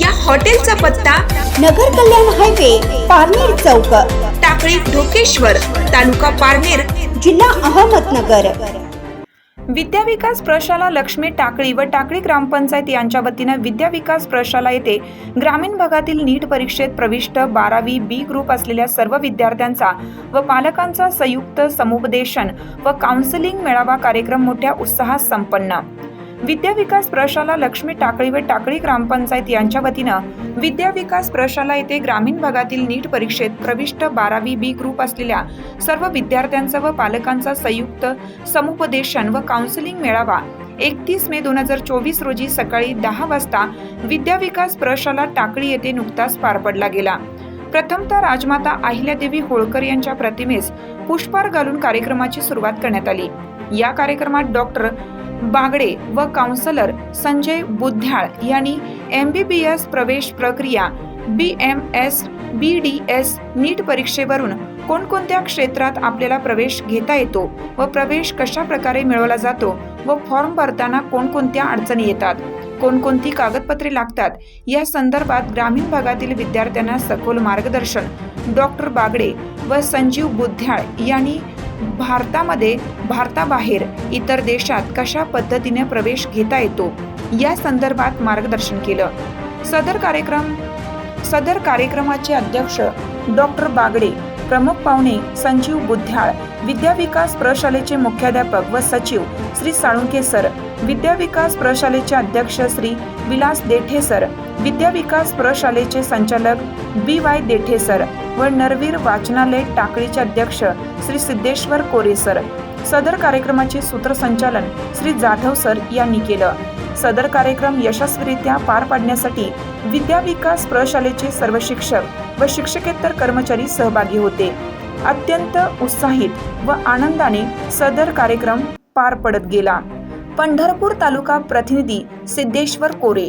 या हॉटेलचा पत्ता नगर कल्याण हायवे पारनेर चौक. टाकळी ढोकेश्वर तालुका पारनेर जिल्हा अहमदनगर. विद्या विकास प्रशाला लक्ष्मी टाकळी व टाकळी ग्रामपंचायत यांच्या वतीनं विद्या विकास प्रशाला येथे ग्रामीण भागातील नीट परीक्षेत प्रविष्ट बारावी बी ग्रुप असलेल्या सर्व विद्यार्थ्यांचा व पालकांचा संयुक्त समुपदेशन व काउन्सिलिंग मेळावा कार्यक्रम मोठ्या उत्साहात संपन्न. विद्या विकास प्रशाला लक्ष्मी टाकळी व टाकळी ग्रामपंचायत यांच्या वतीनं विद्या विकास प्रशाला येथे ग्रामीण भागातील नीट परीक्षेत प्रविष्ट बारावी बी ग्रुप असलेल्या सर्व विद्यार्थ्यांचा व पालकांचा संयुक्त समुपदेशन व काउन्सिलिंग मेळावा एकतीस मे दोन हजार चोवीस रोजी सकाळी दहा वाजता विद्या विकास प्रशाला टाकळी येथे नुकताच पार पडला गेला. प्रथमतः राजमाता अहिल्यादेवी होळकर यांच्या प्रतिमेस पुष्पहार घालून कार्यक्रमाची सुरुवात करण्यात आली. या कार्यक्रमात डॉक्टर बागडे व काउन्सलर संजय बुद्ध्याळ यांनी एम बी बी एस प्रवेश प्रक्रिया B M S B D S NEET परीक्षेवरून कोणकोणत्या क्षेत्रात आपल्याला प्रवेश घेता येतो व प्रवेश कशा प्रकारे मिळवला जातो व फॉर्म भरताना कोणकोणत्या अडचणी येतात कोणकोणती कागदपत्रे लागतात या संदर्भात ग्रामीण भागातील विद्यार्थ्यांना सखोल मार्गदर्शन डॉक्टर बागडे व संजीव बुद्ध्याळ यांनी भारतामध्ये भारताबाहेर इतर देशात कशा पद्धतीने प्रवेश घेता येतो या संदर्भात मार्गदर्शन केलं. सदर कार्यक्रम सदर कार्यक्रमाचे अध्यक्ष डॉक्टर बागडे प्रमुख पाहुणे संजीव बुद्ध्याळ विद्या विकास प्रशालेचे मुख्याध्यापक व सचिव श्री साळुंके सर विद्या विकास प्रशालेचे अध्यक्ष श्री विलास देठे सर विद्या विकास प्रशालेचे संचालक बी वाय देठे सर व नरवीर वाचनालय टाकळीचे अध्यक्ष श्री सिद्धेश्वर कोरे सर. सदर कार्यक्रमाचे सूत्रसंचालन श्री जाधव सर यांनी केलं. सदर कार्यक्रम यशस्वीरित्या पार पाडण्यासाठी विद्या विकास प्रशालेचे सर्व शिक्षक व शिक्षकेतर कर्मचारी सहभागी होते. अत्यंत उत्साहित व आनंदाने सदर कार्यक्रम पार पडत गेला. पंढरपूर तालुका प्रतिनिधी सिद्धेश्वर कोरे.